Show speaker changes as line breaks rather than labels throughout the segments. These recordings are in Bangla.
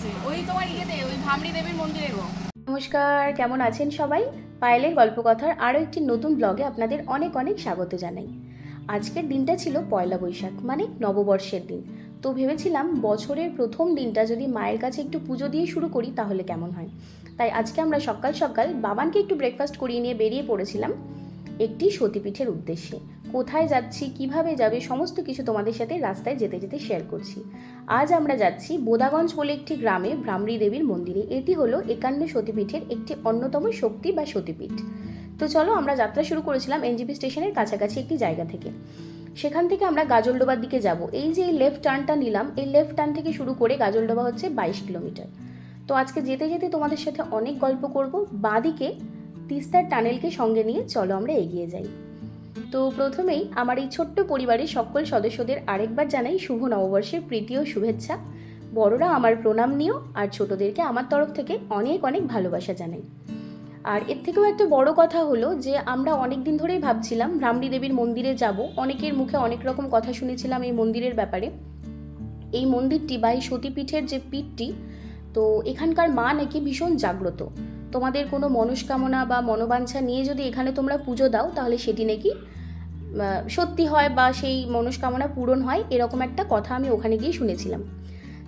ওই তোমার ওই
নমস্কার, কেমন আছেন সবাই? পায়েলের গল্পকথার আরও একটি নতুন ব্লগে আপনাদের অনেক অনেক স্বাগত জানাই। আজকের দিনটা ছিল পয়লা বৈশাখ মানে নববর্ষের দিন। তো ভেবেছিলাম বছরের প্রথম দিনটা যদি মায়ের কাছে একটু পুজো দিয়ে শুরু করি, তাহলে কেমন হয়? তাই আজকে আমরা সকাল সকাল বাবানকে একটু ব্রেকফাস্ট করিয়ে নিয়ে বেরিয়ে পড়েছিলাম একটি সতীপীঠের উদ্দেশ্যে। কোথায় যাচ্ছি, কীভাবে যাবে, সমস্ত কিছু তোমাদের সাথে রাস্তায় যেতে যেতে শেয়ার করছি। আজ আমরা যাচ্ছি বোদাগঞ্জ বলে একটি গ্রামে ভ্রামরী দেবীর মন্দিরে। এটি হলো একান্ন সতীপীঠের একটি অন্যতম শক্তি বা সতীপীঠ তো চলো আমরা যাত্রা শুরু করেছিলাম এনজিপি স্টেশনের কাছাকাছি একটি জায়গা থেকে। সেখান থেকে আমরা গাজলডোবার দিকে যাব। এই যে এই লেফট টার্নটা নিলাম, এই লেফট টার্ন থেকে শুরু করে গাজলডোবা হচ্ছে বাইশ কিলোমিটার। তো আজকে যেতে যেতে তোমাদের সাথে অনেক গল্প করব। বাদিকে তিস্তার টানেলকে সঙ্গে নিয়ে চলো আমরা এগিয়ে যাই। তো প্রথমেই আমার এই ছোট্ট পরিবারের সকল সদস্যদের আরেকবার জানাই শুভ নববর্ষের প্রীতি ও শুভেচ্ছা। বড়রা আমার প্রণাম নিও আর ছোটদেরকে আমার তরফ থেকে অনেক অনেক ভালোবাসা জানাই। আর এর থেকেও একটা বড় কথা হলো যে আমরা অনেক দিন ধরেই ভাবছিলাম ভ্রামরী দেবীর মন্দিরে যাব। অনেকের মুখে অনেক রকম কথা শুনেছিলাম এই মন্দিরের ব্যাপারে। এই মন্দিরটি বা এই সতীপীঠের যে পীঠটি, তো এখানকার মা নাকি ভীষণ জাগ্রত। তোমাদের কোনো মনস্কামনা বা মনোবাঞ্ছা নিয়ে যদি এখানে তোমরা পুজো দাও, তাহলে সেটি নাকি সত্যি হয় বা সেই মনস্কামনা পূরণ হয়, এরকম একটা কথা আমি ওখানে গিয়ে শুনেছিলাম।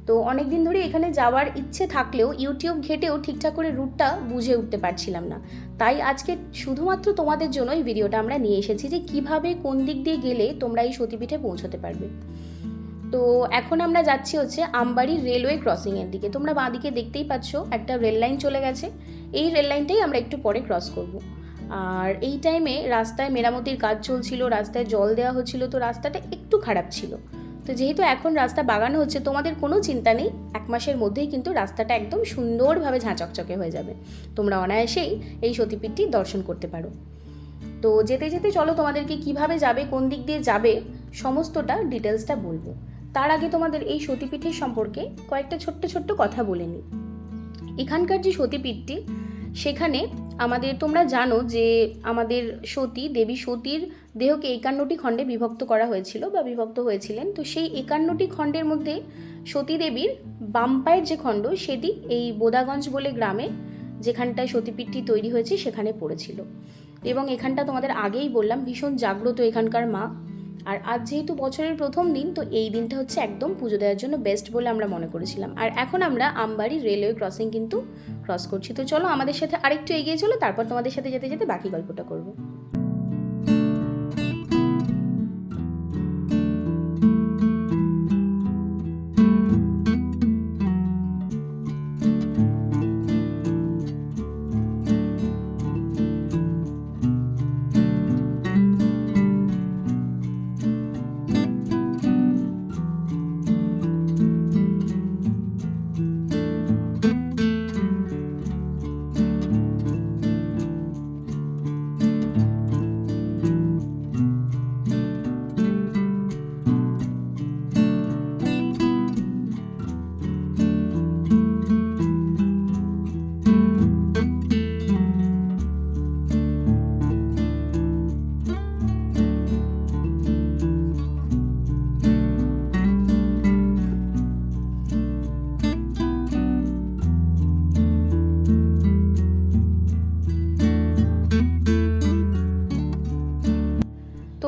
তো অনেক দিন ধরে এখানে যাওয়ার ইচ্ছে থাকলেও ইউটিউব ঘেটেও ঠিকঠাক করে রুটটা বুঝে উঠতে পারছিলাম না। তাই আজকে শুধুমাত্র তোমাদের জন্য এই ভিডিওটা আমরা নিয়ে এসেছি যে কীভাবে কোন দিক দিয়ে গেলে তোমরা এই সতীপীঠে পৌঁছতে পারবে। তো এখন আমরা যাচ্ছি হচ্ছে আমবাড়ি রেলওয়ে ক্রসিংয়ের দিকে। তোমরা বাঁদিকে দেখতেই পাচ্ছ একটা রেল লাইন চলে গেছে। এই রেল লাইনটাই আমরা একটু পরে ক্রস করব। আর এই টাইমে রাস্তায় মেরামতির কাজ চলছিল, রাস্তায় জল দেওয়া হচ্ছিল, তো রাস্তাটা একটু খারাপ ছিল। তো যেহেতু এখন রাস্তা বাগানো হচ্ছে, তোমাদের কোনো চিন্তা নেই, এক মাসের মধ্যেই কিন্তু রাস্তাটা একদম সুন্দরভাবে ঝাঁচকচকে হয়ে যাবে। তোমরা অনায়াসেই এই সতীপীঠটি দর্শন করতে পারো। তো যেতে যেতে চলো তোমাদেরকে কীভাবে যাবে, কোন দিক দিয়ে যাবে, সমস্তটা ডিটেলসটা বলব। তার আগে তোমাদের এই সতীপীঠের সম্পর্কে কয়েকটা ছোট্ট ছোট্ট কথা বলে নিই। এখানকার যে সতীপীঠটি, সেখানে আমাদের, তোমরা জানো যে আমাদের সতী, দেবী সতীর দেহকে একান্নটি খণ্ডে বিভক্ত করা হয়েছিল বা বিভক্ত হয়েছিলেন। তো সেই একান্নটি খণ্ডের মধ্যে সতী দেবীর বাম পায়ের যে খণ্ড, সেটি এই বোদাগঞ্জ বলে গ্রামে যেখানটায় সতীপীঠটি তৈরি হয়েছে, সেখানে পড়েছিল। এবং এখানটা তোমাদের আগেই বললাম, ভীষণ জাগ্রত এখানকার মা। আর আজ যেহেতু বছরের প্রথম দিন, তো এই দিনটা হচ্ছে একদম পুজো দেওয়ার জন্য বেস্ট বলে আমরা মনে করেছিলাম। আর এখন আমরা আমবাড়ি রেলওয়ে ক্রসিং কিন্তু ক্রস করছি। তো চলো আমাদের সাথে আরেকটু এগিয়ে চলো, তারপর তোমাদের সাথে যেতে যেতে বাকি গল্পটা করব।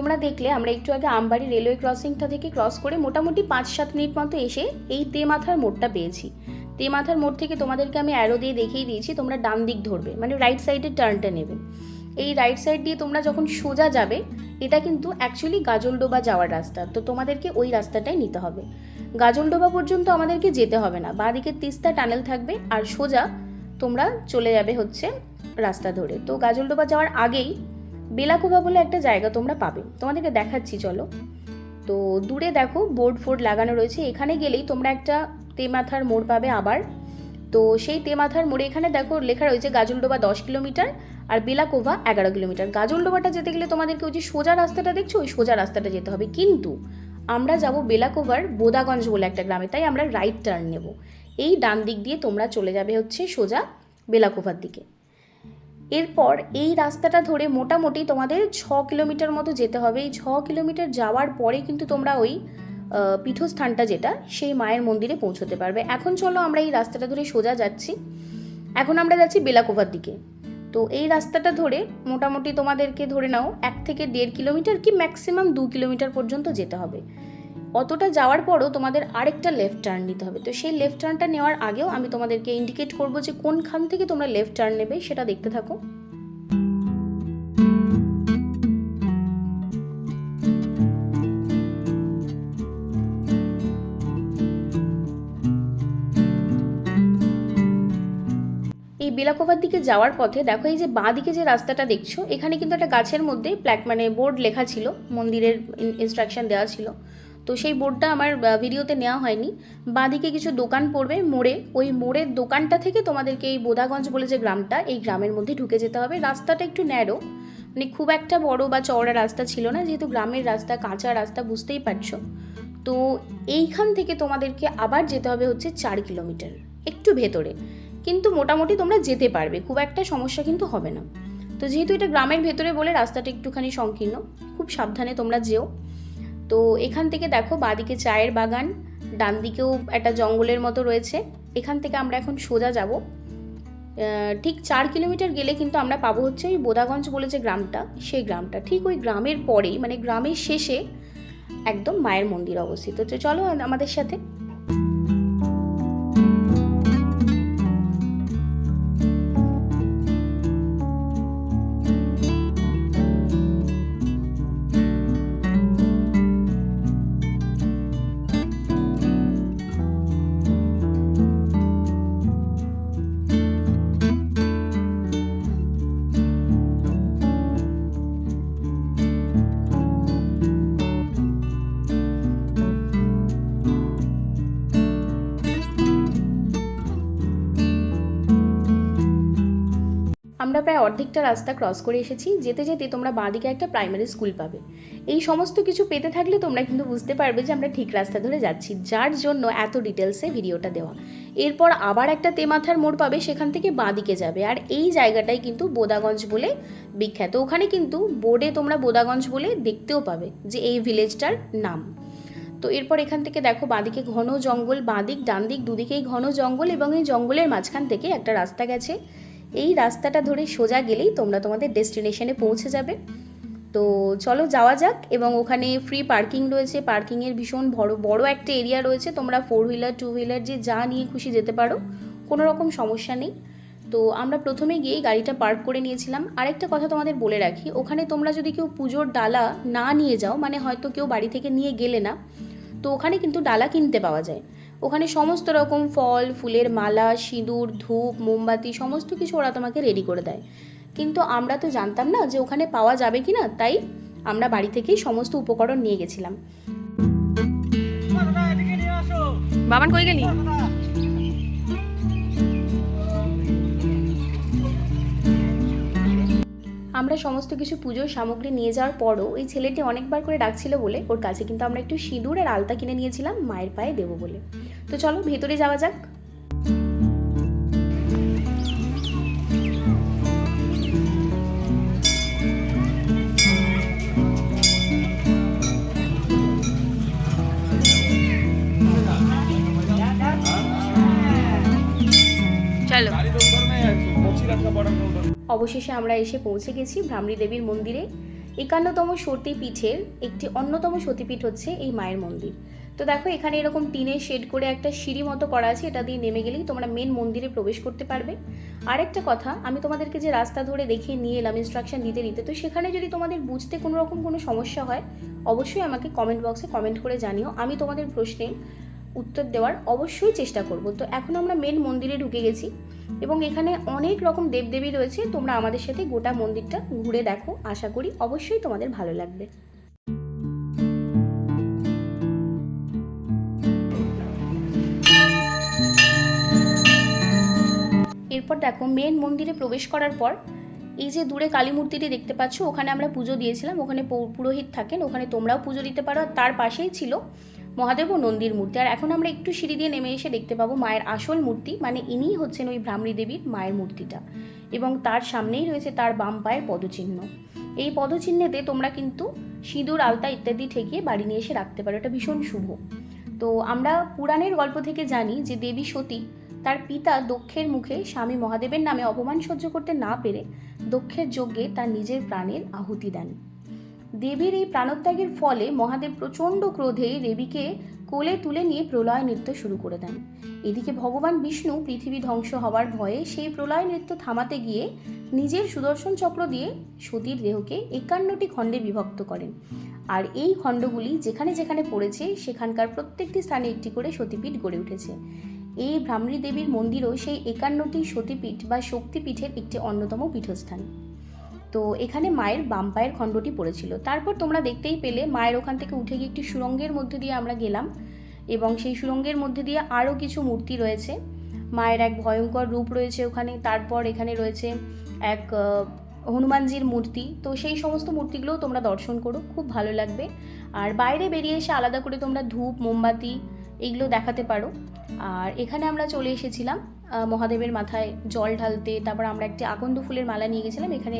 তোমরা দেখলে, আমরা একটু আগে আমবাড়ি রেলওয়ে ক্রসিংটা থেকে ক্রস করে মোটামুটি পাঁচ সাত মিনিট মতো এসে এই তেমাথার মোড়টা পেয়েছি। তেমাথার মোড় থেকে তোমাদেরকে আমি অ্যারো দিয়ে দেখিয়ে দিয়েছি, তোমরা ডান দিক ধরবে মানে রাইট সাইডের টার্নটা নেবে। এই রাইট সাইড দিয়ে তোমরা যখন সোজা যাবে, এটা কিন্তু অ্যাকচুয়ালি গাজলডোবা যাওয়ার রাস্তা, তো তোমাদেরকে ওই রাস্তাটাই নিতে হবে। গাজলডোবা পর্যন্ত আমাদেরকে যেতে হবে না, বাঁদিকে তিস্তা টানেল থাকবে আর সোজা তোমরা চলে যাবে হচ্ছে রাস্তা ধরে। তো গাজলডোবা যাওয়ার আগেই বেলাকোভা বলে একটা জায়গা তোমরা পাবে। তোমাদেরকে দেখাচ্ছি, চলো। তো দূরে দেখো, বোর্ড ফোর্ড লাগানো রয়েছে। এখানে গেলেই তোমরা একটা তেমাথার মোড় পাবে আবার। তো সেই তেমাথার মোড়ে এখানে দেখো লেখা রয়েছে গাজলডোবা দশ কিলোমিটার আর বেলাকোভা এগারো কিলোমিটার। গাজলডোবাটা যেতে গেলে তোমাদেরকে ওই যে সোজা রাস্তাটা দেখছ? ওই সোজা রাস্তাটা যেতে হবে। কিন্তু আমরা যাব বেলাকোভার বোদাগঞ্জ বলে একটা গ্রামে, তাই আমরা রাইট টার্ন নেব। এই ডান দিক দিয়ে তোমরা চলে যাবে হচ্ছে সোজা বেলাকোভার দিকে। এরপর এই রাস্তাটা ধরে মোটামুটি তোমাদের ছ কিলোমিটার মতো যেতে হবে। এই ছ কিলোমিটার যাওয়ার পরে কিন্তু তোমরা ওই পীঠস্থানটা যেটা, সেই মায়ের মন্দিরে পৌঁছতে পারবে। এখন চলো আমরা এই রাস্তাটা ধরে সোজা যাচ্ছি। এখন আমরা যাচ্ছি বেলাকোভার দিকে। তো এই রাস্তাটা ধরে মোটামুটি তোমাদেরকে ধরে নাও, এক থেকে দেড় কিলোমিটার কি ম্যাক্সিমাম দু কিলোমিটার পর্যন্ত যেতে হবে। অতটা যাওয়ার পরও তোমাদের আরেকটা লেফট টার্ন নিতে হবে। তো সেই লেফট টার্নটা নেওয়ার আগেও আমি তোমাদেরকে ইন্ডিকেট করব যে কোনখান থেকে তোমরা লেফট টার্ন নেবে, সেটা দেখতে থাকো। এই বেলাকোভার দিকে যাওয়ার পথে দেখো এই যে বাঁ দিকে যে রাস্তাটা দেখছ, এখানে কিন্তু একটা গাছের মধ্যে প্ল্যাক মানে বোর্ড লেখা ছিল, মন্দিরের ইনস্ট্রাকশন দেওয়া ছিল। তো সেই বোর্ডটা আমার ভিডিওতে নেওয়া হয়নি। বাঁদিকে কিছু দোকান পড়বে মোড়ে। ওই মোড়ের দোকানটা থেকে তোমাদেরকে এই বোদাগঞ্জ বলে যে গ্রামটা, এই গ্রামের মধ্যে ঢুকে যেতে হবে। রাস্তাটা একটু ন্যারো মানে খুব একটা বড় বা চওড়া রাস্তা ছিল না। যেহেতু গ্রামের রাস্তা, কাঁচা রাস্তা, বুঝতেই পারছ। তো এইখান থেকে তোমাদেরকে আবার যেতে হবে হচ্ছে চার কিলোমিটার, একটু ভেতরে। কিন্তু মোটামুটি তোমরা যেতে পারবে, খুব একটা সমস্যা কিন্তু হবে না। তো যেহেতু এটা গ্রামের ভেতরে বলে রাস্তাটা একটুখানি সংকীর্ণ, খুব সাবধানে তোমরা যেও। তো এখান থেকে দেখো বাদিকে চায়ের বাগান ডান দিকেও একটা জঙ্গলের মতো রয়েছে। এখান থেকে আমরা এখন সোজা যাব। ঠিক চার কিলোমিটার গেলে কিন্তু আমরা পাবো হচ্ছে ওই বোদাগঞ্জ বলে যে গ্রামটা, সেই গ্রামটা। ঠিক ওই গ্রামের পরেই মানে গ্রামের শেষে একদম মায়ের মন্দির অবস্থিত। তো চলো আমাদের সাথে আমরা প্রায় অর্ধেকটা রাস্তা ক্রস করে এসেছি, যেতে যেতে তোমরা বাঁদিকে একটা প্রাইমারি স্কুল পাবে। এই সমস্ত কিছু পেতে থাকলে তোমরা কিন্তু বুঝতে পারবে যে আমরা ঠিক রাস্তা ধরে যাচ্ছি, যার জন্য এত ডিটেলসে ভিডিওটা দেওয়া। এরপর আবার একটা তেমাথার মোড় পাবে, সেখান থেকে বাঁদিকে যাবে। আর এই জায়গাটাই কিন্তু বোদাগঞ্জ বলে বিখ্যাত। ওখানে কিন্তু বোর্ডে তোমরা বোদাগঞ্জ বলে দেখতেও পাবে যে এই ভিলেজটার নাম। তো এরপর এখান থেকে দেখো বাঁদিকে ঘন জঙ্গল, বাঁদিক ডান দিক দুদিকেই ঘন জঙ্গল এবং এই জঙ্গলের মাঝখান থেকে একটা রাস্তা গেছে। এই রাস্তাটা ধরে সোজা গেলেই তোমরা তোমাদের ডেস্টিনেশনে পৌঁছে যাবে। তো চলো যাওয়া যাক এবং ওখানে ফ্রি পার্কিং রয়েছে। পার্কিংয়ের ভীষণ বড় বড় একটা এরিয়া রয়েছে। তোমরা ফোর হুইলার টু হুইলার যে যা নিয়ে খুশি যেতে পারো, কোনো রকম সমস্যা নেই। তো আমরা প্রথমে গিয়েই গাড়িটা পার্ক করে নিয়েছিলাম। আরেকটা কথা তোমাদের বলে রাখি, ওখানে তোমরা যদি কেউ পুজোর ডালা না নিয়ে যাও মানে হয়তো কেউ বাড়ি থেকে নিয়ে গেলে না তো ওখানে কিন্তু ডালা কিনতে পাওয়া যায়। ওখানে সমস্ত রকম ফল, ফুলের মালা, সিঁদুর, ধূপ, মোমবাতি, সমস্ত কিছু ওরা তোমাকে রেডি করে দেয়। কিন্তু আমরা তো জানতাম না যে ওখানে পাওয়া যাবে কি না তাই আমরা বাড়ি থেকেই সমস্ত উপকরণ নিয়ে গেছিলাম। বাবান কই গেলি? আমরা সমস্ত কিছু পুজোর সামগ্রী নিয়ে যাওয়ার পরও ওই ছেলেটি অনেকবার করে ডাকছিল বলে ওর কাছে কিন্তু আমরা একটু সিঁদুর আর আলতা কিনে নিয়েছিলাম মায়ের পায়ে দেবো বলে। তো চলো ভেতরে যাওয়া যাক। চলো। অবশেষে আমরা এসে পৌঁছে গেছি ভ্রামরী দেবীর মন্দিরে। একান্নতম সতীপীঠের একটি অন্যতম সতীপীঠ হচ্ছে এই মায়ের মন্দির। তো দেখো, এখানে এরকম টিনের শেড করে একটা সিঁড়ি মতো করা আছে, এটা দিয়ে নেমে গেলেই তোমরা মেন মন্দিরে প্রবেশ করতে পারবে। আরেকটা কথা, আমি তোমাদেরকে যে রাস্তা ধরে দেখিয়ে নিয়ে এলাম ইনস্ট্রাকশন দিতে দিতে, তো সেখানে যদি তোমাদের বুঝতে কোনো রকম কোনো সমস্যা হয়, অবশ্যই আমাকে কমেন্ট বক্সে কমেন্ট করে জানিও। আমি তোমাদের প্রশ্নে উত্তর দেওয়ার অবশ্যই চেষ্টা করব। তো এখন আমরা মেন মন্দিরে ঢুকে গেছি এবং এখানে অনেক রকম দেবদেবী রয়েছে। তোমরা আমাদের সাথে গোটা মন্দিরটা ঘুরে দেখো। আশা করি অবশ্যই তোমাদের ভালো লাগবে। এরপর দেখো মেন মন্দিরে প্রবেশ করার পর এই যে দূরে কালী মূর্তিটি দেখতে পাচ্ছ, ওখানে আমরা পুজো দিয়েছিলাম। ওখানে পুরোহিত থাকেন। ওখানে তোমরাও পুজো দিতে পারো। আর তার পাশেই ছিল মহাদেব ও নন্দীর মূর্তি। আর এখন আমরা একটু সিঁড়ি দিয়ে নেমে এসে দেখতে পাবো মায়ের আসল মূর্তি মানে ইনিই হচ্ছেন ওই ভ্রামরী দেবীর মায়ের মূর্তিটা। এবং তার সামনেই রয়েছে তার বাম পায়ের পদচিহ্ন। এই পদচিহ্নেতে তোমরা কিন্তু সিঁদুর, আলতা ইত্যাদি ঠেকিয়ে বাড়ি নিয়ে এসে রাখতে পারো। এটা ভীষণ শুভ। তো আমরা পুরাণের গল্প থেকে জানি যে দেবী সতী তার পিতা দক্ষের মুখে স্বামী মহাদেবের নামে অপমান সহ্য করতে না পেরে দক্ষের যজ্ঞে তার নিজের প্রাণের আহুতি দেন। দেবীর এই প্রাণত্যাগের ফলে মহাদেব প্রচণ্ড ক্রোধে দেবীকে কোলে তুলে নিয়ে প্রলয় নৃত্য শুরু করে দেন। এদিকে ভগবান বিষ্ণু পৃথিবী ধ্বংস হওয়ার ভয়ে সেই প্রলয় নৃত্য থামাতে গিয়ে নিজের সুদর্শন চক্র দিয়ে সতীর দেহকে একান্নটি খণ্ডে বিভক্ত করেন। আর এই খণ্ডগুলি যেখানে যেখানে পড়েছে, সেখানকার প্রত্যেকটি স্থানে একটি করে সতীপীঠ গড়ে উঠেছে। এই ভ্রামরী দেবীর মন্দিরও সেই একান্নটি সতীপীঠ বা শক্তিপীঠের একটি অন্যতম পীঠস্থান। তো এখানে মায়ের বাম পায়ের খণ্ডটি পড়েছিল। তারপর তোমরা দেখতেই পেলে মায়ের ওখান থেকে উঠে গিয়ে একটি সুরঙ্গের মধ্যে দিয়ে আমরা গেলাম এবং সেই সুরঙ্গের মধ্যে দিয়ে আরও কিছু মূর্তি রয়েছে। মায়ের এক ভয়ঙ্কর রূপ রয়েছে ওখানে, তারপর এখানে রয়েছে এক হনুমানজির মূর্তি। তো সেই সমস্ত মূর্তিগুলোও তোমরা দর্শন করো, খুব ভালো লাগবে। আর বাইরে বেরিয়ে এসে আলাদা করে তোমরা ধূপ, মোমবাতি, এগুলো দেখাতে পারো। আর এখানে আমরা চলে এসেছিলাম মহাদেবের মাথায় জল ঢালতে, তারপর আমরা একটি আকন্দ ফুলের মালা নিয়ে গেছিলাম, এখানে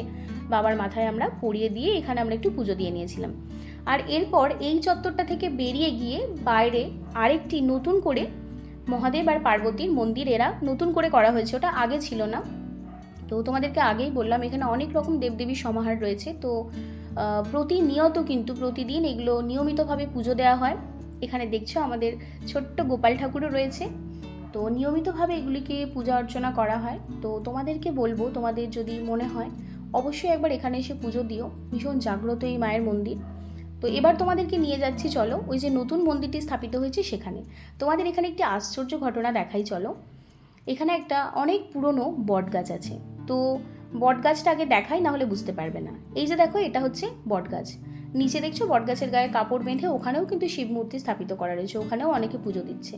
বাবার মাথায় আমরা পরিয়ে দিয়ে এখানে আমরা একটু পুজো দিয়ে নিয়েছিলাম। আর এরপর এই চত্বরটা থেকে বেরিয়ে গিয়ে বাইরে আরেকটি নতুন করে মহাদেব আর পার্বতীর মন্দির, এরা নতুন করে করা হয়েছে, ওটা আগে ছিল না। তো তোমাদেরকে আগেই বললাম, এখানে অনেক রকম দেবদেবীর সমাহার রয়েছে, তো প্রতিনিয়ত কিন্তু প্রতিদিন এগুলো নিয়মিতভাবে পুজো দেওয়া হয়। এখানে দেখছ আমাদের ছোট্ট গোপাল ঠাকুরও রয়েছে। তো নিয়মিতভাবে এগুলিকে পূজা অর্চনা করা হয়। তো তোমাদেরকে বলব, তোমাদের যদি মনে হয়, অবশ্যই একবার এখানে এসে পুজো দিও। ভীষণ জাগ্রত এই মায়ের মন্দির। তো এবার তোমাদেরকে নিয়ে যাচ্ছি, চলো। ওই যে নতুন মন্দিরটি স্থাপিত হয়েছে সেখানে। তোমাদের এখানে একটি আশ্চর্য ঘটনা দেখাই, চলো। এখানে একটা অনেক পুরনো বটগাছ আছে। তো বটগাছটা আগে দেখাই, না হলে বুঝতে পারবে না। এই যে দেখো, এটা হচ্ছে বটগাছ। নিচে দেখছ, বটগাছের গায়ে কাপড় বেঁধে ওখানেও কিন্তু শিব মূর্তি স্থাপিত করা রয়েছে। ওখানেও অনেকে পুজো দিচ্ছে।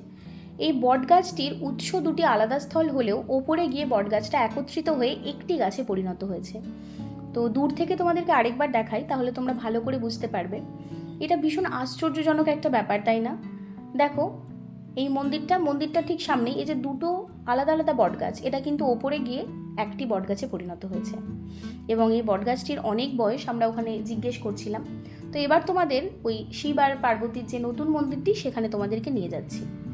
এই বটগাছটির উৎস দুটি আলাদা স্থল হলেও ওপরে গিয়ে বটগাছটা একত্রিত হয়ে একটি গাছে পরিণত হয়েছে। তো দূর থেকে তোমাদেরকে আরেকবার দেখাই, তাহলে তোমরা ভালো করে বুঝতে পারবে। এটা ভীষণ আশ্চর্যজনক একটা ব্যাপার, তাই না? দেখো, এই মন্দিরটা মন্দিরটা ঠিক সামনেই, এই যে দুটো আলাদা আলাদা বটগাছ, এটা কিন্তু ওপরে গিয়ে একটি বটগাছে পরিণত হয়েছে। এবং এই বটগাছটির অনেক বয়স আমরা ওখানে জিজ্ঞেস করছিলাম। তো এবার তোমাদের ওই শিব আর পার্বতীর যে নতুন মন্দিরটি, সেখানে তোমাদেরকে নিয়ে যাচ্ছি।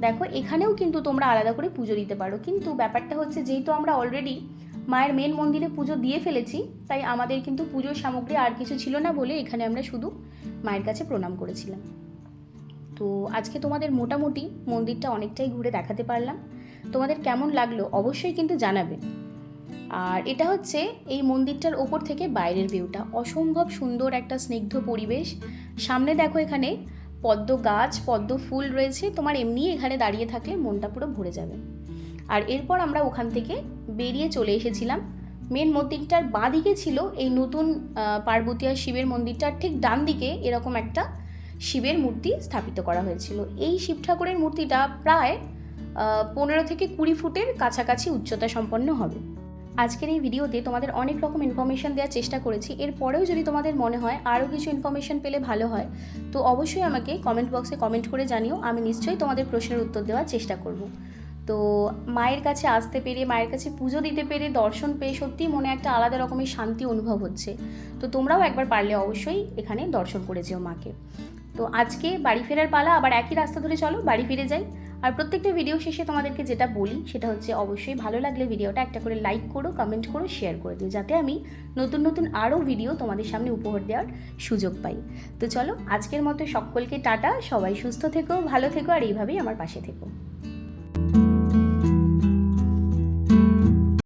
দেখো, এখানেও কিন্তু তোমরা আলাদা করে পুজো দিতে পারো। কিন্তু ব্যাপারটা হচ্ছে, যেহেতু আমরা অলরেডি মায়ের মেন মন্দিরে পুজো দিয়ে ফেলেছি, তাই আমাদের কিন্তু পুজোর সামগ্রী আর কিছু ছিল না বলে এখানে আমরা শুধু মায়ের কাছে প্রণাম করেছিলাম। তো আজকে তোমাদের মোটামুটি মন্দিরটা অনেকটাই ঘুরে দেখাতে পারলাম। তোমাদের কেমন লাগল অবশ্যই কিন্তু জানাবে। আর এটা হচ্ছে এই মন্দিরটার ওপর থেকে বাইরের ভিউটা অসম্ভব সুন্দর একটা স্নিগ্ধ পরিবেশ। সামনে দেখো এখানে পদ্ম গাছ পদ্ম ফুল রয়েছে তোমার এমনি এখানে দাঁড়িয়ে থাকলে মনটা পুরো ভরে যাবে। আর এরপর আমরা ওখান থেকে বেরিয়ে চলে এসেছিলাম। মেন মন্দিরটার বাঁ দিকে ছিল এই নতুন আহ, পার্বতী আর শিবের মন্দিরটার ঠিক ডান দিকে এরকম একটা শিবের মূর্তি স্থাপিত করা হয়েছিল। এই শিব ঠাকুরের মূর্তিটা প্রায় পনেরো থেকে কুড়ি ফুটের কাছাকাছি উচ্চতা সম্পন্ন হবে। আজকের এই ভিডিওতে তোমাদের অনেক রকম ইনফরমেশন দেওয়ার চেষ্টা করেছি। এরপরেও যদি তোমাদের মনে হয় আরও কিছু ইনফরমেশন পেলে ভালো হয়, তো অবশ্যই আমাকে কমেন্ট বক্সে কমেন্ট করে জানিও, আমি নিশ্চয়ই তোমাদের প্রশ্নের উত্তর দেওয়ার চেষ্টা করব। তো মায়ের কাছে আসতে পেরে, মায়ের কাছে পুজো দিতে পেরে, দর্শন পেয়ে সত্যিই মনে একটা আলাদা রকমের শান্তি অনুভব হচ্ছে। তো তোমরাও একবার পারলে অবশ্যই এখানে দর্শন করে যেও মাকে। তো আজকে বাড়ি ফেরার পালা, আবার একই রাস্তা ধরে চলো, বাড়ি ফিরে যাই। আর প্রত্যেকটা ভিডিও শেষে তোমাদেরকে যেটা বলি, সেটা হচ্ছে অবশ্যই ভালো লাগলে ভিডিওটা একটা করে লাইক করো কমেন্ট করো শেয়ার করে দিও, যাতে আমি নতুন নতুন আরও ভিডিও তোমাদের সামনে উপহার দেওয়ার সুযোগ পাই। তো চলো, আজকের মতো সকলকে টাটা, সবাই সুস্থ থেকো, ভালো থেকো, আর এইভাবেই আমার পাশে থেকো।